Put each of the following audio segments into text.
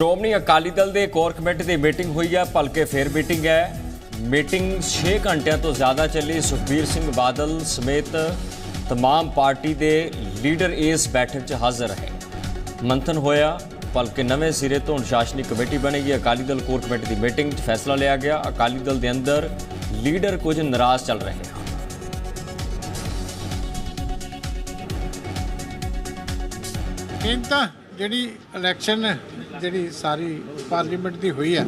ਸ਼੍ਰੋਮਣੀ ਅਕਾਲੀ ਦਲ ਦੇ core committee ਦੀ meeting ਹੋਈ ਹੈ ਭਲਕੇ ਫੇਰ ਮੀਟਿੰਗ ਹੈ ਮੀਟਿੰਗ 6 ਘੰਟਿਆਂ ਤੋਂ ਜ਼ਿਆਦਾ ਚੱਲੀ ਸੁਖਬੀਰ ਸਿੰਘ ਬਾਦਲ ਸਮੇਤ तमाम ਪਾਰਟੀ ਦੇ ਲੀਡਰ ਇਸ ਬੈਠਕ 'ਚ ਹਾਜ਼ਰ ਰਹੇ ਮੰਥਨ ਹੋਇਆ ਭਲਕੇ ਨਵੇਂ ਸਿਰੇ ਤੋਂ ਅਨੁਸ਼ਾਸਨੀ ਕਮੇਟੀ ਬਣੇਗੀ ਅਕਾਲੀ ਦਲ ਕੋਰ ਕਮੇਟੀ ਦੀ ਮੀਟਿੰਗ 'ਚ ਫੈਸਲਾ ਲਿਆ ਗਿਆ ਅਕਾਲੀ ਦਲ ਦੇ ਅੰਦਰ ਲੀਡਰ ਕੁਝ ਨਾਰਾਜ਼ ਚੱਲ ਰਹੇ ਹਨ ਮੇਨ ਤਾਂ ਜਿਹੜੀ ਇਲੈਕਸ਼ਨ ਜਿਹੜੀ ਸਾਰੀ ਪਾਰਲੀਮੈਂਟ ਦੀ ਹੋਈ ਹੈ,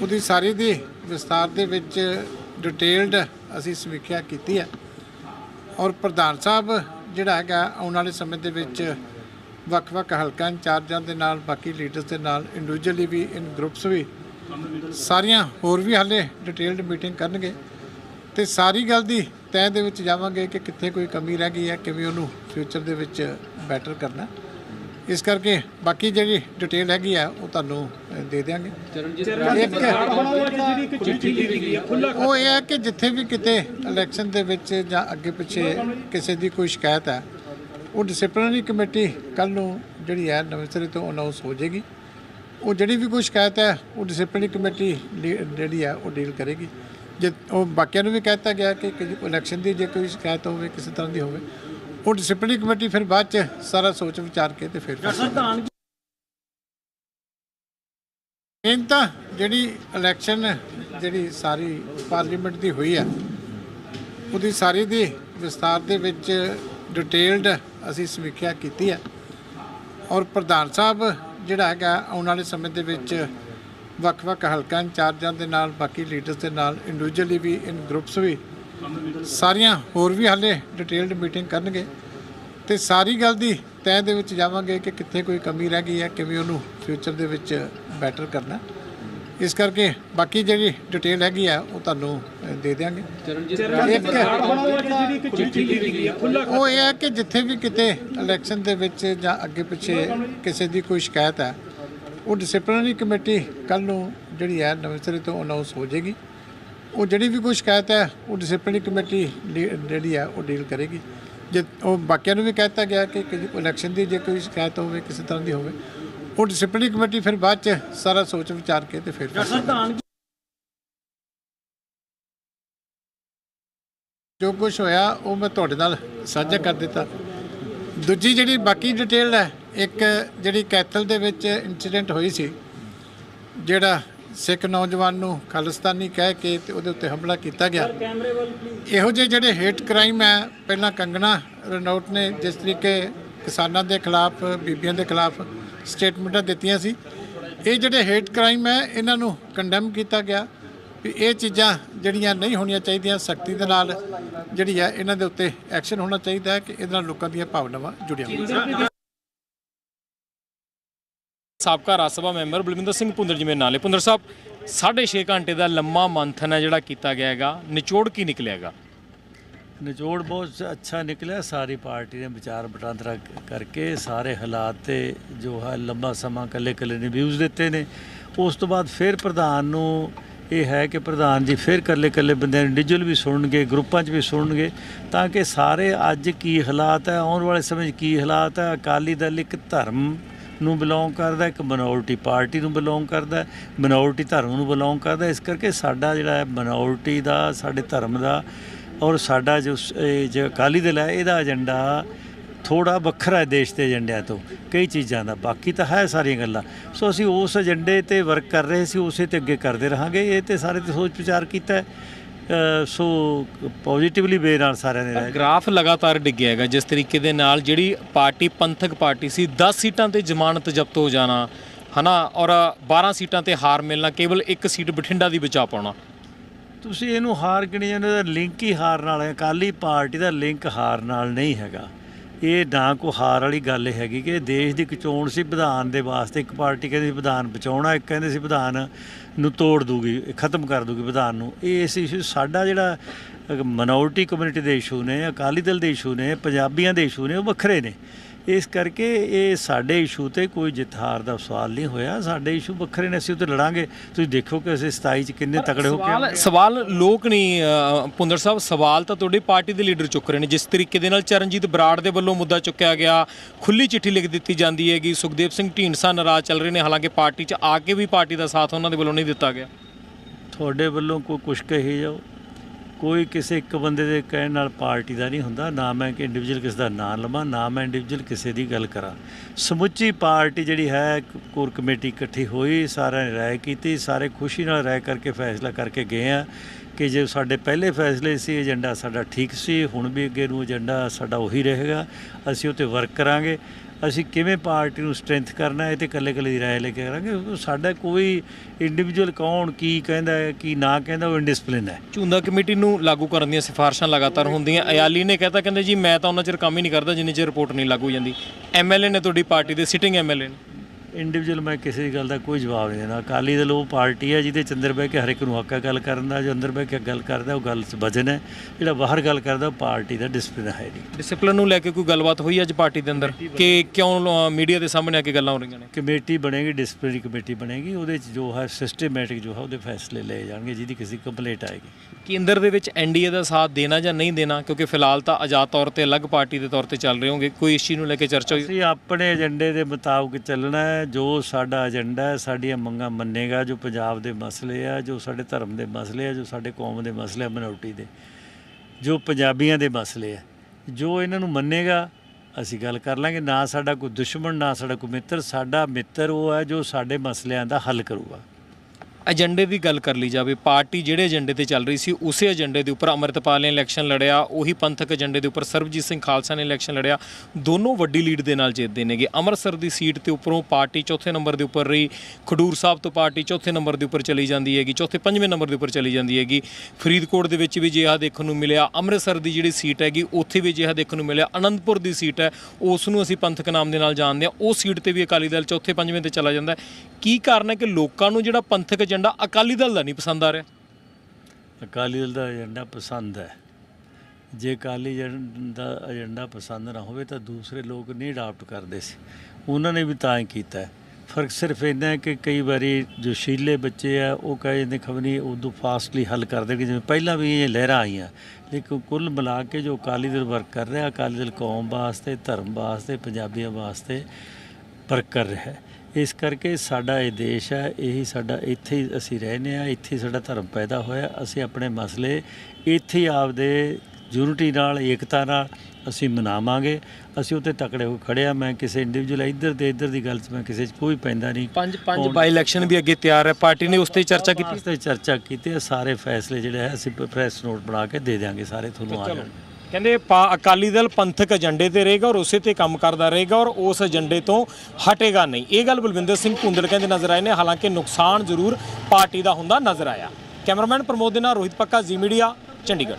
ਉਹਦੀ ਸਾਰੀ ਦੀ ਵਿਸਤਾਰ ਦੇ ਵਿੱਚ ਡਿਟੇਲਡ ਅਸੀਂ ਸਮੀਖਿਆ ਕੀਤੀ ਹੈ। ਔਰ ਪ੍ਰਧਾਨ ਸਾਹਿਬ ਜਿਹੜਾ ਹੈਗਾ, ਆਉਣ ਵਾਲੇ ਸਮੇਂ ਦੇ ਵਿੱਚ ਵੱਖ-ਵੱਖ ਹਲਕਾ ਇੰਚਾਰਜਾਂ ਦੇ ਨਾਲ, ਬਾਕੀ ਲੀਡਰਸ ਦੇ ਨਾਲ ਇੰਡੀਵਿਜੂਅਲੀ ਵੀ ਇਨ ਗਰੁੱਪਸ ਵੀ, ਸਾਰੀਆਂ ਹੋਰ ਵੀ ਹਾਲੇ ਡਿਟੇਲਡ ਮੀਟਿੰਗ ਕਰਨਗੇ। ਤੇ ਸਾਰੀ ਗੱਲ ਦੀ ਤੈਅ ਦੇ ਵਿੱਚ ਜਾਵਾਂਗੇ ਕਿ ਕਿੱਥੇ ਕੋਈ ਕਮੀ ਰਹਿ ਗਈ ਹੈ, ਕਿਵੇਂ ਉਹਨੂੰ ਫਿਊਚਰ ਦੇ ਵਿੱਚ ਬੈਟਰ ਕਰਨਾ। ਇਸ ਕਰਕੇ ਬਾਕੀ ਜਿਹੜੀ ਡਿਟੇਲ ਹੈਗੀ ਆ ਉਹ ਤੁਹਾਨੂੰ ਦੇ ਦਿਆਂਗੇ। ਇੱਕ ਉਹ ਇਹ ਹੈ ਕਿ ਜਿੱਥੇ ਵੀ ਕਿਤੇ ਇਲੈਕਸ਼ਨ ਦੇ ਵਿੱਚ ਜਾਂ ਅੱਗੇ ਪਿੱਛੇ ਕਿਸੇ ਦੀ ਕੋਈ ਸ਼ਿਕਾਇਤ ਹੈ ਉਹ ਡਿਸਪਲਿਨਰੀ ਕਮੇਟੀ ਕੱਲ ਨੂੰ ਜਿਹੜੀ ਹੈ ਨਵੇਂ ਸਿਰੇ ਤੋਂ ਅਨਾਉਂਸ ਹੋ ਜਾਏਗੀ। ਉਹ ਜਿਹੜੀ ਵੀ ਕੋਈ ਸ਼ਿਕਾਇਤ ਹੈ ਉਹ ਡਿਸਪਲਿਨਰੀ ਕਮੇਟੀ ਜਿਹੜੀ ਹੈ ਉਹ ਡੀਲ ਕਰੇਗੀ। ਜੇ ਉਹ ਬਾਕੀਆਂ ਨੂੰ ਵੀ ਕਹਿਤਾ ਗਿਆ ਕਿ ਇਲੈਕਸ਼ਨ ਦੀ ਜੇ ਕੋਈ ਸ਼ਿਕਾਇਤ ਹੋਵੇ ਕਿਸੇ ਤਰ੍ਹਾਂ ਦੀ ਹੋਵੇ ਉਹ ਡਿਸਪਲਿਨਰੀ ਕਮੇਟੀ ਫਿਰ ਬਾਅਦ ਚ ਸਾਰਾ ਸੋਚ ਵਿਚਾਰ ਕੇ ਤੇ ਫਿਰ ਮੇਨ ਤਾਂ ਜਿਹੜੀ ਇਲੈਕਸ਼ਨ ਜਿਹੜੀ ਸਾਰੀ ਪਾਰਲੀਮੈਂਟ ਦੀ ਹੋਈ ਆ ਉਹਦੀ ਸਾਰੀ ਦੀ ਵਿਸਤਾਰ ਦੇ ਵਿੱਚ ਡਿਟੇਲਡ ਅਸੀਂ ਸਮੀਖਿਆ ਕੀਤੀ ਹੈ ਔਰ ਪ੍ਰਧਾਨ ਸਾਹਿਬ ਜਿਹੜਾ ਹੈਗਾ ਆਉਣ ਵਾਲੇ ਸਮੇਂ ਦੇ ਵਿੱਚ ਵੱਖ-ਵੱਖ ਹਲਕਾ ਇੰਚਾਰਜਾਂ ਦੇ ਨਾਲ ਬਾਕੀ ਲੀਡਰਸ ਦੇ ਨਾਲ ਇੰਡੀਵਿਜੂਅਲੀ ਵੀ ਇਨ ਗਰੁੱਪਸ ਵੀ ਸਾਰੀਆਂ ਹੋਰ ਵੀ ਹਾਲੇ ਡਿਟੇਲਡ ਮੀਟਿੰਗ ਕਰਨਗੇ ਤੇ ਸਾਰੀ ਗੱਲ ਦੀ ਤਹਿ ਦੇ ਵਿੱਚ ਜਾਵਾਂਗੇ ਕਿ ਕਿੱਥੇ ਕੋਈ ਕਮੀ ਰਹਿ ਗਈ ਹੈ ਕਿਵੇਂ ਉਹਨੂੰ ਫਿਊਚਰ ਦੇ ਵਿੱਚ ਬੈਟਰ ਕਰਨਾ। ਇਸ ਕਰਕੇ ਬਾਕੀ ਜਿਹੜੀ ਡਿਟੇਲ ਹੈਗੀ ਆ ਉਹ ਤੁਹਾਨੂੰ ਦੇ ਇੱਕ ਉਹ ਇਹ ਹੈ ਕਿ ਜਿੱਥੇ ਵੀ ਕਿਤੇ ਇਲੈਕਸ਼ਨ ਦੇ ਵਿੱਚ ਜਾਂ ਅੱਗੇ ਪਿੱਛੇ ਕਿਸੇ ਦੀ ਕੋਈ ਸ਼ਿਕਾਇਤ ਹੈ ਉਹ ਡਿਸਪਲਿਨਰੀ ਕਮੇਟੀ ਕੱਲ ਨੂੰ ਜਿਹੜੀ ਹੈ ਨਵੇਂ ਸਿਰੇ ਤੋਂ ਅਨਾਉਂਸ ਹੋ ਜਾਏਗੀ। ਉਹ ਜਿਹੜੀ ਵੀ ਕੋਈ ਸ਼ਿਕਾਇਤ ਹੈ ਉਹ ਡਿਸਪਲਿਨਰੀ ਕਮੇਟੀ ਜਿਹੜੀ ਹੈ ਉਹ ਡੀਲ ਕਰੇਗੀ। ਜੇ ਉਹ ਬਾਕੀਆਂ ਨੂੰ ਵੀ ਕਹਿਤਾ ਗਿਆ ਕਿ ਇਲੈਕਸ਼ਨ ਦੀ ਜੇ ਕੋਈ ਸ਼ਿਕਾਇਤ ਹੋਵੇ ਕਿਸੇ ਤਰ੍ਹਾਂ ਦੀ ਹੋਵੇ ਉਹ ਡਿਸਪਲਿਨਰੀ ਕਮੇਟੀ ਫਿਰ ਬਾਅਦ ਚ ਸਾਰਾ ਸੋਚ ਵਿਚਾਰ ਕੇ ਤੇ ਫਿਰ ਜੋ ਕੁਝ ਹੋਇਆ ਉਹ ਮੈਂ ਤੁਹਾਡੇ ਨਾਲ ਸਾਂਝਾ ਕਰ ਦਿੱਤਾ। ਦੂਜੀ ਜਿਹੜੀ ਬਾਕੀ ਡਿਟੇਲ ਹੈ ਇੱਕ ਜਿਹੜੀ ਕੈਥਲ ਦੇ ਵਿੱਚ ਇਨਸੀਡੈਂਟ ਹੋਈ ਸੀ ਜਿਹੜਾ ਸਿੱਖ ਨੌਜਵਾਨ ਨੂੰ ਖਾਲਿਸਤਾਨੀ ਕਹਿ ਕੇ ਤੇ ਉਹਦੇ ਉੱਤੇ ਹਮਲਾ ਕੀਤਾ ਗਿਆ। ਇਹੋ ਜਿਹੇ ਜਿਹੜੇ ਹੇਟ ਕ੍ਰਾਈਮ ਹੈ, ਪਹਿਲਾਂ ਕੰਗਣਾ ਰਣੌਤ ਨੇ ਜਿਸ ਤਰੀਕੇ ਕਿਸਾਨਾਂ ਦੇ ਖਿਲਾਫ, ਬੀਬੀਆਂ ਦੇ ਖਿਲਾਫ ਸਟੇਟਮੈਂਟਾਂ ਦਿੱਤੀਆਂ ਸੀ, ਇਹ ਜਿਹੜੇ ਹੇਟ ਕ੍ਰਾਈਮ ਹੈ, ਇਹਨਾਂ ਨੂੰ ਕੰਡੈਮ ਕੀਤਾ ਗਿਆ ਵੀ ਇਹ ਚੀਜ਼ਾਂ ਜਿਹੜੀਆਂ ਨਹੀਂ ਹੋਣੀਆਂ ਚਾਹੀਦੀਆਂ, ਸਖਤੀ ਦੇ ਨਾਲ ਜਿਹੜੀ ਹੈ, ਇਹਨਾਂ ਦੇ ਉੱਤੇ ਐਕਸ਼ਨ ਹੋਣਾ ਚਾਹੀਦਾ ਹੈ ਕਿ ਇਹਦੇ ਨਾਲ ਲੋਕਾਂ ਦੀਆਂ ਭਾਵਨਾਵਾਂ ਜੁੜੀਆਂ ਹੋਣ। ਸਾਬਕਾ ਰਾਜ ਸਭਾ ਮੈਂਬਰ ਬਲਵਿੰਦਰ ਸਿੰਘ ਭੁੰਦਰ ਜੀ ਮੇਰੇ ਨਾਲੇ ਭੁੰਦਰ ਸਾਹਿਬ 6.5 ਘੰਟੇ ਦਾ ਲੰਮਾ ਮੰਥਨ ਹੈ ਜਿਹੜਾ ਕੀਤਾ ਗਿਆ ਹੈਗਾ। ਨਿਚੋੜ ਕੀ ਨਿਕਲਿਆਗਾ ਨਿਚੋੜ ਬਹੁਤ ਅੱਛਾ ਨਿਕਲਿਆ। ਸਾਰੀ ਪਾਰਟੀ ਨੇ ਵਿਚਾਰ ਵਟਾਂਦਰਾ ਕਰਕੇ ਸਾਰੇ ਹਾਲਾਤ ਤੇ ਜੋ ਹੈ ਲੰਬਾ ਸਮਾਂ ਕੱਲੇ ਕੱਲੇ ਨੇ ਵਿਊਜ਼ ਦਿੱਤੇ ਨੇ। ਉਸ ਤੋਂ ਬਾਅਦ ਫਿਰ ਪ੍ਰਧਾਨ ਨੂੰ ਇਹ ਹੈ ਕਿ ਪ੍ਰਧਾਨ ਜੀ ਫਿਰ ਕੱਲੇ ਕੱਲੇ ਬੰਦਿਆਂ ਨੂੰ ਇੰਡੀਵਿਜੂਅਲ ਵੀ ਸੁਣਨਗੇ, ਗਰੁੱਪਾਂ 'ਚ ਵੀ ਸੁਣਨਗੇ, ਤਾਂ ਕਿ ਸਾਰੇ ਅੱਜ ਕੀ ਹਾਲਾਤ ਹੈ, ਆਉਣ ਵਾਲੇ ਸਮੇਂ 'ਚ ਕੀ ਹਾਲਾਤ ਹੈ, ਅਕਾਲੀ ਦਲ ਇੱਕ ਧਰਮ ਨੂੰ ਬਿਲੋਂਗ ਕਰਦਾ, ਇੱਕ ਮਿਨੋਰਟੀ ਪਾਰਟੀ ਨੂੰ ਬਿਲੋਂਗ ਕਰਦਾ ਮਿਨੋਰਟੀ ਧਰਮ ਨੂੰ ਬਿਲੋਂਗ ਕਰਦਾ, ਇਸ ਕਰਕੇ ਸਾਡਾ ਜਿਹੜਾ ਹੈ ਮਿਨੋਰਟੀ ਦਾ, ਸਾਡੇ ਧਰਮ ਦਾ ਔਰ ਸਾਡਾ ਜੋ ਜੋ ਅਕਾਲੀ ਦਲ ਹੈ, ਇਹਦਾ ਏਜੰਡਾ ਥੋੜਾ ਵੱਖਰਾ ਹੈ ਦੇਸ਼ ਦੇ ਏਜੰਡਿਆਂ ਤੋਂ, ਕਈ ਚੀਜ਼ਾਂ ਦਾ, ਬਾਕੀ ਤਾਂ ਹੈ ਸਾਰੀਆਂ ਗੱਲਾਂ। ਸੋ ਅਸੀਂ ਉਸ ਏਜੰਡੇ ਤੇ ਵਰਕ ਕਰ ਰਹੇ ਸੀ, ਉਸੇ ਤੇ ਅੱਗੇ ਕਰਦੇ ਰਹਾਂਗੇ, ਇਹ ਤੇ ਸਾਰੇ ਤੇ ਸੋਚ ਵਿਚਾਰ ਕੀਤਾ ਸੋ ਪੋਜ਼ਿਟਿਵਲੀ ਵੇ ਨਾਲ ਸਾਰਿਆਂ ਨੇ ਰਹਿ ਗ੍ਰਾਫ ਲਗਾਤਾਰ ਡਿੱਗਿਆ ਹੈਗਾ ਜਿਸ ਤਰੀਕੇ ਦੇ ਨਾਲ ਜਿਹੜੀ ਪਾਰਟੀ ਪੰਥਕ ਪਾਰਟੀ ਸੀ 10 ਸੀਟਾਂ ਤੇ ਜ਼ਮਾਨਤ ਜ਼ਬਤ ਹੋ ਜਾਣਾ ਹਨਾ ਔਰ 12 ਸੀਟਾਂ ਤੇ ਹਾਰ ਮਿਲਣਾ ਕੇਵਲ ਇੱਕ ਸੀਟ ਬਠਿੰਡਾ ਦੀ ਬਚਾ ਪਾਉਣਾ। ਤੁਸੀਂ ਇਹਨੂੰ ਹਾਰ ਗਿਣੀ ਜਾਂਦੇ ਦਾ ਲਿੰਕ ਹੀ ਹਾਰ ਨਾਲ ਹੈ ਅਕਾਲੀ ਪਾਰਟੀ ਦਾ ਲਿੰਕ ਹਾਰ ਨਾਲ ਨਹੀਂ ਹੈਗਾ। ਇਹ ਨਾ ਕੋ ਹਾਰ ਵਾਲੀ ਗੱਲ ਹੈਗੀ ਕਿ ਦੇਸ਼ ਦੀ ਇੱਕ ਚੋਣ ਸੀ, ਵਿਧਾਨ ਦੇ ਵਾਸਤੇ ਇੱਕ ਪਾਰਟੀ ਕਹਿੰਦੀ ਸੀ ਵਿਧਾਨ ਬਚਾਉਣਾ, ਇੱਕ ਕਹਿੰਦੇ ਸੀ ਵਿਧਾਨ ਨੂੰ ਤੋੜ ਦੂਗੀ, ਖਤਮ ਕਰ ਦੂਗੀ ਵਿਧਾਨ ਨੂੰ। ਇਹ ਇਸ ਇਸ਼ੂ ਸਾਡਾ ਜਿਹੜਾ ਮਿਨੋਰਟੀ ਕਮਿਊਨਿਟੀ ਦੇ ਇਸ਼ੂ ਨੇ, ਅਕਾਲੀ ਦਲ ਦੇ ਇਸ਼ੂ ਨੇ, ਪੰਜਾਬੀਆਂ ਦੇ ਇਸ਼ੂ ਨੇ, ਉਹ ਵੱਖਰੇ ਨੇ। ਇਸ ਕਰਕੇ ਇਹ ਸਾਡੇ ਇਸ਼ੂ ਤੇ ਕੋਈ ਜਿੱਤ ਹਾਰ ਦਾ ਸਵਾਲ ਨਹੀਂ ਹੋਇਆ। ਸਾਡੇ ਇਸ਼ੂ ਵੱਖਰੇ ਨੇ ਅਸੀਂ ਉੱਤੇ ਲੜਾਂਗੇ। ਤੁਸੀਂ ਦੇਖੋ ਕਿ ਅਸੀਂ 27 ਚ ਕਿੰਨੇ ਤਕੜੇ ਹੋ ਕੇ ਸਵਾਲ ਸਵਾਲ ਲੋਕ ਨਹੀਂ ਅ, ਭੁੰਦਰ ਸਾਹਿਬ ਸਵਾਲ ਤਾਂ ਤੁਹਾਡੀ ਪਾਰਟੀ ਦੇ ਲੀਡਰ ਚੁੱਕ ਰਹੇ ਨੇ। ਜਿਸ ਤਰੀਕੇ ਦੇ ਨਾਲ ਚਰਨਜੀਤ ਬਰਾੜ ਦੇ ਵੱਲੋਂ ਮੁੱਦਾ ਚੁੱਕਿਆ ਗਿਆ ਖੁੱਲੀ ਚਿੱਠੀ ਲਿਖ ਦਿੱਤੀ ਜਾਂਦੀ ਹੈਗੀ ਸੁਖਦੇਵ ਸਿੰਘ ਢੀਂਡਸਾ ਨਾਰਾਜ਼ ਚੱਲ ਰਹੇ ਨੇ। ਹਾਲਾਂਕਿ ਪਾਰਟੀ 'ਚ ਆ ਕੇ ਵੀ ਪਾਰਟੀ ਦਾ ਸਾਥ ਉਹਨਾਂ ਦੇ ਵੱਲੋਂ ਨਹੀਂ ਦਿੱਤਾ ਗਿਆ। ਤੁਹਾਡੇ ਵੱਲੋਂ ਕੋਈ ਕੁਛ ਕਹੀ ਜਾਓ। ਕੋਈ ਕਿਸੇ ਇੱਕ ਬੰਦੇ ਦੇ ਕਹਿਣ ਨਾਲ ਪਾਰਟੀ ਦਾ ਨਹੀਂ ਹੁੰਦਾ, ਨਾ ਮੈਂ ਕਿ ਇੰਡੀਵਿਜੂਅਲ ਕਿਸ ਦਾ ਨਾਂ ਲਵਾਂ, ਨਾ ਮੈਂ ਇੰਡੀਵਿਜੂਅਲ ਕਿਸੇ ਦੀ ਗੱਲ ਕਰਾਂ। ਸਮੁੱਚੀ ਪਾਰਟੀ ਜਿਹੜੀ ਹੈ ਕੋਰ ਕਮੇਟੀ ਇਕੱਠੀ ਹੋਈ, ਸਾਰਿਆਂ ਨੇ ਰਾਏ ਕੀਤੀ, ਸਾਰੇ ਖੁਸ਼ੀ ਨਾਲ ਰਾਏ ਕਰਕੇ ਫੈਸਲਾ ਕਰਕੇ ਗਏ ਆ ਕਿ ਜੇ ਸਾਡੇ ਪਹਿਲੇ ਫੈਸਲੇ ਸੀ, ਏਜੰਡਾ ਸਾਡਾ ਠੀਕ ਸੀ, ਹੁਣ ਵੀ ਅੱਗੇ ਨੂੰ ਏਜੰਡਾ ਸਾਡਾ ਉਹੀ ਰਹੇਗਾ, ਅਸੀਂ ਉਹ 'ਤੇ ਵਰਕ ਕਰਾਂਗੇ। ਅਸੀਂ ਕਿਵੇਂ ਪਾਰਟੀ ਨੂੰ ਸਟਰੈਂਥ ਕਰਨਾ ਹੈ, ਇਹ ਤੇ ਇਕੱਲੇ ਇਕੱਲੇ ਦੀ ਰਾਏ ਲੈ ਕੇ ਕਰਾਂਗੇ। ਸਾਡਾ ਕੋਈ ਇੰਡੀਵਿਜੂਅਲ ਕੌਣ, ਕੀ ਕਹਿੰਦਾ ਹੈ, ਕੀ ਨਾ ਕਹਿੰਦਾ, ਉਹ ਇੰਡਿਸਪਲਿਨ ਹੈ। ਝੁੰਦਾ ਕਮੇਟੀ ਨੂੰ ਲਾਗੂ ਕਰਨ ਦੀਆਂ ਸਿਫਾਰਸ਼ਾਂ ਲਗਾਤਾਰ ਹੁੰਦੀਆਂ। ਅਯਾਲੀ ਨੇ ਕਹਿਤਾ, ਕਹਿੰਦੇ ਜੀ, ਮੈਂ ਤਾਂ ਉਹਨਾਂ ਚਿਰ ਕੰਮ ਹੀ ਨਹੀਂ ਕਰਦਾ, ਜਿੰਨੀ ਚਿਰ ਰਿਪੋਰਟ ਨਹੀਂ ਲਾਗੂ ਜਾਂਦੀ। ਐਮਐਲਏ ਨੇ ਤੁਹਾਡੀ ਪਾਰਟੀ ਦੇ ਸਿਟਿੰਗ ਐਮਐਲਏ ਨੇ। ਇੰਡੀਵਿਜੂਅਲ ਮੈਂ ਕਿਸੇ ਗੱਲ ਦਾ ਕੋਈ ਜਵਾਬ ਨਹੀਂ ਦੇਣਾ ਅਕਾਲੀ ਦਲ ਉਹ ਪਾਰਟੀ ਹੈ ਜਿਹਦੇ ਚ ਅੰਦਰ ਬਹਿ ਕੇ ਹਰ ਇੱਕ ਨੂੰ ਹੱਕ ਗੱਲ ਕਰਨ ਦਾ ਜੋ ਅੰਦਰ ਬਹਿ ਕੇ ਗੱਲ ਕਰਦਾ ਉਹ ਗੱਲ 'ਚ ਵਜਨ ਹੈ। ਜਿਹੜਾ ਬਾਹਰ ਗੱਲ ਕਰਦਾ ਉਹ ਪਾਰਟੀ ਦਾ ਡਿਸਪਲਿਨ ਹੈ ਨਹੀਂ। ਡਿਸਪਲਿਨ ਨੂੰ ਲੈ ਕੇ ਕੋਈ ਗੱਲਬਾਤ ਹੋਈ ਅੱਜ ਪਾਰਟੀ ਦੇ ਅੰਦਰ? ਕਿ ਕਿਉਂ ਮੀਡੀਆ ਦੇ ਸਾਹਮਣੇ ਆ ਕੇ ਗੱਲਾਂ ਹੋ ਰਹੀਆਂ ਨੇ? ਕਮੇਟੀ ਬਣੇਗੀ ਡਿਸਪਲਿਨਰੀ ਕਮੇਟੀ ਬਣੇਗੀ ਉਹਦੇ ਚ ਜੋ ਹੈ ਸਿਸਟਮੈਟਿਕ ਜੋ ਹੈ ਉਹਦੇ ਫੈਸਲੇ ਲਏ ਜਾਣਗੇ ਜਿਹਦੀ ਕਿਸੇ ਕੰਪਲੇਂਟ ਆਏਗੀ। ਕੇਂਦਰ ਦੇ ਵਿੱਚ ਐਨਡੀਏ ਦਾ ਸਾਥ ਦੇਣਾ ਜਾਂ ਨਹੀਂ ਦੇਣਾ? ਕਿਉਂਕਿ ਫਿਲਹਾਲ ਤਾਂ ਆਜ਼ਾਦ ਤੌਰ ਤੇ ਅਲੱਗ ਪਾਰਟੀ ਦੇ ਤੌਰ ਤੇ ਚੱਲ ਰਹੇ ਹੋਗੇ ਕੋਈ ਇਸ ਚੀਜ਼ ਨੂੰ ਲੈ ਕੇ ਚਰਚਾ ਹੋਈ ਅਸੀਂ ਆਪਣੇ ਏਜੰਡੇ ਦੇ ਮੁਤਾਬਕ ਚੱਲਣਾ ਹੈ। ਜੋ ਸਾਡਾ ਏਜੰਡਾ ਹੈ, ਸਾਡੀਆਂ ਮੰਗਾਂ ਮੰਨੇਗਾ, ਜੋ ਪੰਜਾਬ ਦੇ ਮਸਲੇ ਆ, ਜੋ ਸਾਡੇ ਧਰਮ ਦੇ ਮਸਲੇ ਆ, ਜੋ ਸਾਡੇ ਕੌਮ ਦੇ ਮਸਲੇ ਆ ਮਿਨੋਰਟੀ ਦੇ, ਜੋ ਪੰਜਾਬੀਆਂ ਦੇ ਮਸਲੇ ਆ, ਜੋ ਇਹਨਾਂ ਨੂੰ ਮੰਨੇਗਾ, ਅਸੀਂ ਗੱਲ ਕਰ ਲਾਂਗੇ। ਨਾ ਸਾਡਾ ਕੋਈ ਦੁਸ਼ਮਣ, ਨਾ ਸਾਡਾ ਕੋਈ ਮਿੱਤਰ, ਸਾਡਾ ਮਿੱਤਰ ਉਹ ਹੈ ਜੋ ਸਾਡੇ ਮਸਲਿਆਂ ਦਾ ਹੱਲ ਕਰੂਗਾ। ਏਜੰਡੇ ਦੀ ਗੱਲ ਕਰ ਲਈ ਜਾਵੇ। ਪਾਰਟੀ ਜਿਹੜੇ ਏਜੰਡੇ ਤੇ ਚੱਲ ਰਹੀ ਸੀ, ਉਸੇ ਏਜੰਡੇ ਦੇ ਉੱਪਰ ਅੰਮ੍ਰਿਤਪਾਲ ਨੇ ਇਲੈਕਸ਼ਨ ਲੜਿਆ, ਉਹੀ ਪੰਥਕ ਏਜੰਡੇ ਦੇ ਉੱਪਰ ਸਰਬਜੀਤ ਸਿੰਘ ਖਾਲਸਾ ਨੇ ਇਲੈਕਸ਼ਨ ਲੜਿਆ। ਦੋਨੋਂ ਵੱਡੀ ਲੀਡ ਦੇ ਨਾਲ ਜਿੱਤਦੇ ਨੇਗੇ। ਅੰਮ੍ਰਿਤਸਰ ਦੀ ਸੀਟ ਤੇ ਉੱਪਰੋਂ ਪਾਰਟੀ ਚੌਥੇ ਨੰਬਰ ਦੇ ਉੱਪਰ ਰਹੀ। ਖਡੂਰ ਸਾਹਿਬ ਤੋਂ ਪਾਰਟੀ ਚੌਥੇ ਨੰਬਰ ਦੇ ਉੱਪਰ ਚਲੀ ਜਾਂਦੀ ਹੈਗੀ, ਚੌਥੇ ਪੰਜਵੇਂ ਨੰਬਰ ਦੇ ਉੱਪਰ ਚਲੀ ਜਾਂਦੀ ਹੈਗੀ। ਫਰੀਦਕੋਟ ਦੇ ਵਿੱਚ ਵੀ ਜਿਹਾ ਦੇਖਣ ਨੂੰ ਮਿਲਿਆ। ਅੰਮ੍ਰਿਤਸਰ ਦੀ ਜਿਹੜੀ ਸੀਟ ਹੈਗੀ, ਉੱਥੇ ਵੀ ਜਿਹਾ ਦੇਖਣ ਨੂੰ ਮਿਲਿਆ। ਅਨੰਦਪੁਰ ਦੀ ਸੀਟ ਹੈ, ਉਸ ਨੂੰ ਅਸੀਂ ਪੰਥਕ ਨਾਮ ਦੇ ਨਾਲ ਜਾਣਦੇ ਹਾਂ। ਉਹ ਸੀਟ ਤੇ ਵੀ ਅਕਾਲੀ ਦਲ ਚੌਥੇ ਪੰਜਵੇਂ ਤੇ ਚਲਾ ਜਾਂਦਾ ਕੀ ਕਾਰਨ ਹੈ ਕਿ ਲੋਕਾਂ ਨੂੰ ਜਿਹੜਾ ਪੰਥਕ ਏਜੰਡਾ ਅਕਾਲੀ ਦਲ ਦਾ ਨਹੀਂ ਪਸੰਦ ਆ ਰਿਹਾ? ਅਕਾਲੀ ਦਲ ਦਾ ਏਜੰਡਾ ਪਸੰਦ ਹੈ। ਜੇ ਅਕਾਲੀ ਦਾ ਏਜੰਡਾ ਪਸੰਦ ਨਾ ਹੋਵੇ ਤਾਂ ਦੂਸਰੇ ਲੋਕ ਨਹੀਂ ਅਡਾਪਟ ਕਰਦੇ ਸੀ। ਉਹਨਾਂ ਨੇ ਵੀ ਤਾਂ ਹੀ ਕੀਤਾ ਫ਼ਰਕ ਸਿਰਫ ਇੰਨਾ ਹੈ ਕਿ ਕਈ ਵਾਰੀ ਜੋ ਸ਼ੀਲੇ ਬੱਚੇ ਆ, ਉਹ ਕਹੇ ਜਾਂਦੇ ਖਬਰੀ ਉਦੋਂ ਫਾਸਟਲੀ ਹੱਲ ਕਰ ਦੇਣਗੇ। ਜਿਵੇਂ ਪਹਿਲਾਂ ਵੀ ਇਹ ਲਹਿਰਾਂ ਆਈਆਂ, ਲੇਕਿਨ ਕੁੱਲ ਮਿਲਾ ਕੇ ਜੋ ਅਕਾਲੀ ਦਲ ਵਰਕ ਕਰ ਰਿਹਾ, ਅਕਾਲੀ ਦਲ ਕੌਮ ਵਾਸਤੇ, ਧਰਮ ਵਾਸਤੇ, ਪੰਜਾਬੀਆਂ ਵਾਸਤੇ ਵਰਕ ਕਰ ਰਿਹਾ ਹੈ। ਇਸ ਕਰਕੇ ਸਾਡਾ ਇਹ ਦੇਸ਼ ਹੈ ਇਹੀ ਸਾਡਾ ਇੱਥੇ ਹੀ ਅਸੀਂ ਰਹਿੰਦੇ ਆ ਇੱਥੇ ਸਾਡਾ ਧਰਮ ਪੈਦਾ ਹੋਇਆ ਅਸੀਂ ਆਪਣੇ ਮਸਲੇ ਇੱਥੇ ਹੀ ਆਪਦੇ ਯੂਨਿਟੀ ਨਾਲ ਏਕਤਾ ਨਾਲ ਅਸੀਂ ਮਨਾਵਾਂਗੇ। ਅਸੀਂ ਉੱਤੇ ਤਕੜੇ ਹੋ ਕੇ ਖੜੇ ਆ ਮੈਂ ਕਿਸੇ ਇੰਡੀਵਿਜੂਅਲ ਇੱਧਰ ਤੇ ਇੱਧਰ ਦੀ ਗੱਲ 'ਚ ਮੈਂ ਕਿਸੇ 'ਚ ਕੋਈ ਪੈਂਦਾ ਨਹੀਂ। ਪੰਜ ਪੰਜ ਬਾਈ ਇਲੈਕਸ਼ਨ ਵੀ ਅੱਗੇ ਤਿਆਰ ਹੈ। ਪਾਰਟੀ ਨੇ ਉਸ ਤੇ ਚਰਚਾ ਕੀਤੀ। ਵਾਸਤੇ ਚਰਚਾ ਕੀਤੀ ਹੈ। ਸਾਰੇ ਫੈਸਲੇ ਜਿਹੜੇ ਹੈ ਅਸੀਂ ਪ੍ਰੈਸ ਨੋਟ ਬਣਾ ਕੇ ਦੇ ਦਿਆਂਗੇ ਸਾਰੇ ਤੁਹਾਨੂੰ ਆ ਜਾਣਗੇ ਕਹਿੰਦੇ ਪਾ- ਅਕਾਲੀ ਦਲ ਪੰਥਕ ਏਜੰਡੇ ਤੇ ਰਹੇਗਾ ਔਰ ਉਸੇ ਤੇ ਕੰਮ ਕਰਦਾ ਰਹੇਗਾ ਔਰ ਉਸ ਏਜੰਡੇ ਤੋਂ ਹਟੇਗਾ ਨਹੀਂ। ਇਹ ਗੱਲ ਬਲਵਿੰਦਰ ਸਿੰਘ ਭੁੰਦੜ ਕਹਿੰਦੇ ਨਜ਼ਰ ਆਏ ਨੇ। ਹਾਲਾਂਕਿ ਨੁਕਸਾਨ ਜ਼ਰੂਰ ਪਾਰਟੀ ਦਾ ਹੁੰਦਾ ਨਜ਼ਰ ਆਇਆ। ਕੈਮਰਾਮੈਨ ਪ੍ਰਮੋਦ ਦੇ ਨਾਲ ਰੋਹਿਤ ਪੱਕਾ, ਜੀ ਮੀਡੀਆ, ਚੰਡੀਗੜ੍ਹ।